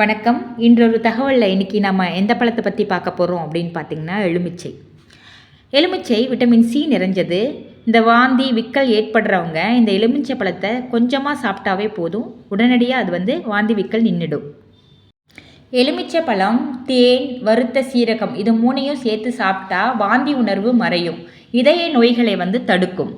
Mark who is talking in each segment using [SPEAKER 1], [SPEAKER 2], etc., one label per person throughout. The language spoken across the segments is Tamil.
[SPEAKER 1] வணக்கம். இன்றொரு தகவலில் இன்றைக்கி நம்ம எந்த பழத்தை பற்றி பார்க்க போகிறோம் அப்படின்னு பார்த்தீங்கன்னா எலுமிச்சை. எலுமிச்சை விட்டமின் சி நிறைஞ்சது. இந்த வாந்தி விக்கல் ஏற்படுறவங்க இந்த எலுமிச்சை பழத்தை கொஞ்சமாக சாப்பிட்டாவே போதும். உடனடியாக அது வந்து வாந்தி விக்கல் நின்றுடும் எலுமிச்சை பழம் தேன் வறுத்த சீரகம் இது மூணையும் சேர்த்து சாப்பிட்டா வாந்தி உணர்வு மறையும். இதய நோய்களை வந்து தடுக்கும்.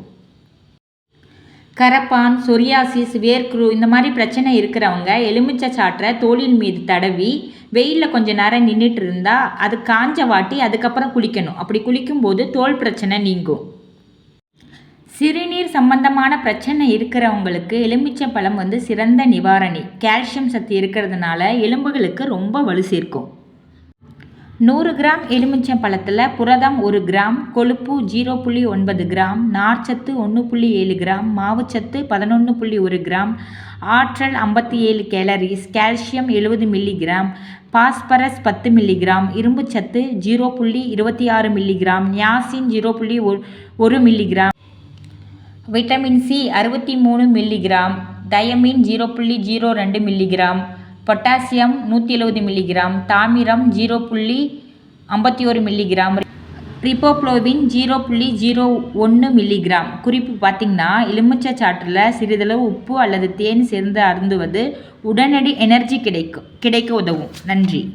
[SPEAKER 1] கரப்பான் சொரியாசிஸ் வேர்க்குரு இந்த மாதிரி பிரச்சனை இருக்கிறவங்க எலுமிச்சை சாற்றை தோலின் மீது தடவி வெயிலில் கொஞ்ச நேரம் நின்றுட்டு இருந்தால் அது காஞ்ச வாட்டி அதுக்கப்புறம் குளிக்கணும். அப்படி குளிக்கும்போது தோல் பிரச்சனை நீங்கும். சிறுநீர் சம்பந்தமான பிரச்சனை இருக்கிறவங்களுக்கு எலுமிச்சை பழம் வந்து சிறந்த நிவாரணி. கால்சியம் சத்து இருக்கிறதுனால எலும்புகளுக்கு ரொம்ப வலு சேர்க்கும். நூறு கிராம் எலுமிச்சம் பழத்தில் புரதம் ஒரு கிராம் கொழுப்பு ஜீரோ புள்ளி ஒன்பது கிராம் நார்ச்சத்து ஒன்று புள்ளி ஏழு கிராம் மாவுச்சத்து பதினொன்று புள்ளி ஒரு கிராம் ஆற்றல் ஐம்பத்தி ஏழு கேலரிஸ் கால்சியம் எழுபது மில்லிகிராம் பாஸ்பரஸ் பத்து மில்லிகிராம் இரும்புச்சத்து ஜீரோ புள்ளி இருபத்தி ஆறு மில்லிகிராம் நியாசின் ஜீரோ புள்ளி ஒரு மில்லிகிராம் விட்டமின் சி அறுபத்தி மூணு மில்லிகிராம் டயமின் ஜீரோ புள்ளி ஜீரோ ரெண்டு மில்லிகிராம் பொட்டாசியம் நூற்றி எழுபது மில்லிகிராம் தாமிரம் ஜீரோ புள்ளி ஐம்பத்தி ஒரு மில்லிகிராம் ரிப்போப்ளோவின் ஜீரோ புள்ளி ஜீரோ ஒன்று மில்லிகிராம். குறிப்பு பார்த்திங்கன்னா எலுமிச்சை சாற்றில் சிறிதளவு உப்பு அல்லது தேன் சேர்ந்து அருந்துவது உடனடி எனர்ஜி கிடைக்கும் கிடைக்க உதவும். நன்றி.